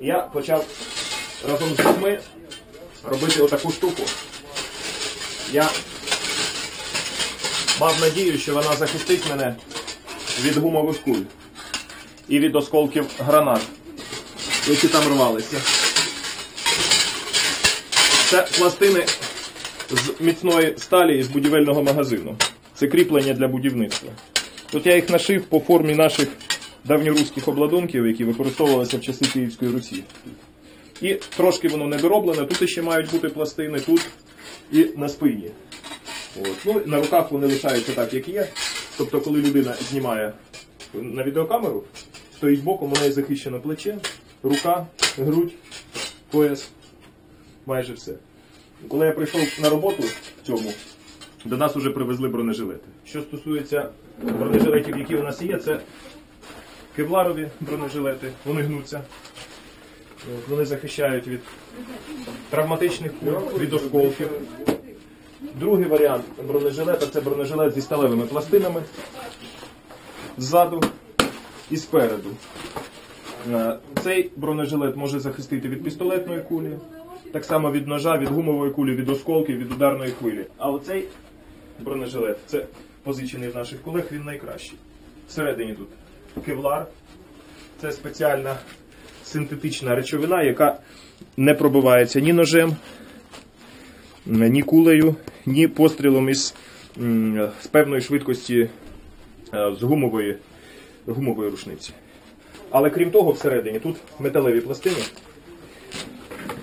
Я почав разом з людьми робити отаку штуку. Я мав надію, що вона захистить мене від гумових куль і від осколків гранат, які там рвалися. Це пластини з міцної сталі із будівельного магазину. Це кріплення для будівництва. Тут я їх нашив по формі наших давньоруських обладунків, які використовувалися в часи Київської Русі. І трошки воно недороблене, тут ще мають бути пластини, тут і на спині. От. Ну, на руках вони лишаються так, як є. Тобто, коли людина знімає на відеокамеру, стоїть боком, у неї захищено плече, рука, грудь, пояс, майже все. Коли я прийшов на роботу в цьому, до нас вже привезли бронежилети. Що стосується бронежилетів, які у нас є, це кевларові бронежилети, вони гнуться. Вони захищають від травматичних куль, від осколків. Другий варіант бронежилета це бронежилет зі сталевими пластинами ззаду і спереду. Е, Цей бронежилет може захистити від пістолетної кулі, так само від ножа, від гумової кулі, від осколків, від ударної хвилі. А оцей бронежилет це позичений в наших колег, він найкращий. Всередині тут кевлар, це спеціальна синтетична речовина, яка не пробивається ні ножем, ні кулею, ні пострілом із з певної швидкості е, з гумової, гумової рушниці. Але крім того, всередині тут металеві пластини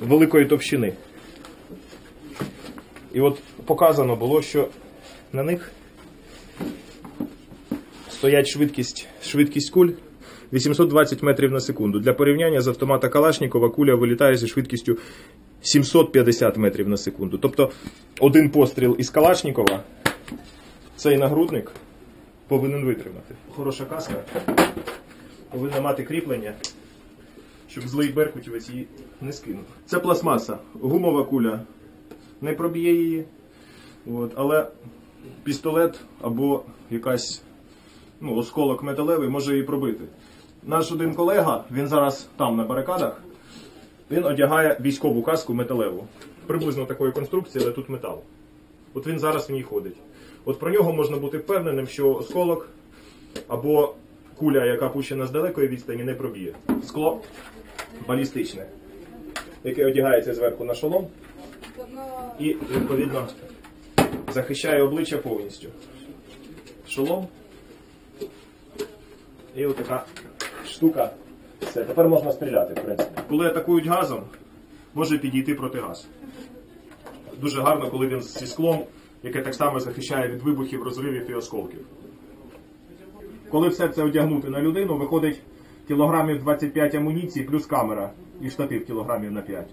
великої товщини. І от показано було, що на них стоять швидкість, швидкість куль 820 метрів на секунду. Для порівняння з автомата Калашнікова куля вилітає зі швидкістю 750 метрів на секунду. Тобто один постріл із Калашнікова цей нагрудник повинен витримати. Хороша каска повинна мати кріплення, щоб злий беркутівець її не скинув. Це пластмаса, гумова куля не проб'є її, от, але пістолет або якась ну, осколок металевий може її пробити. Наш один колега, він зараз там на барикадах, він одягає військову каску металеву. Приблизно такої конструкції, але тут метал. От він зараз в ній ходить. От про нього можна бути впевненим, що осколок або куля, яка пущена з далекої відстані, не проб'є. Скло балістичне, яке одягається зверху на шолом і, відповідно, захищає обличчя повністю. Шолом. І отака штука. Все, тепер можна стріляти, в принципі. Коли атакують газом, може підійти протигаз. Дуже гарно, коли він зі склом, яке так само захищає від вибухів, розривів і осколків. Коли все це одягнути на людину, виходить кілограмів 25 амуніції плюс камера і штатив кілограмів на 5.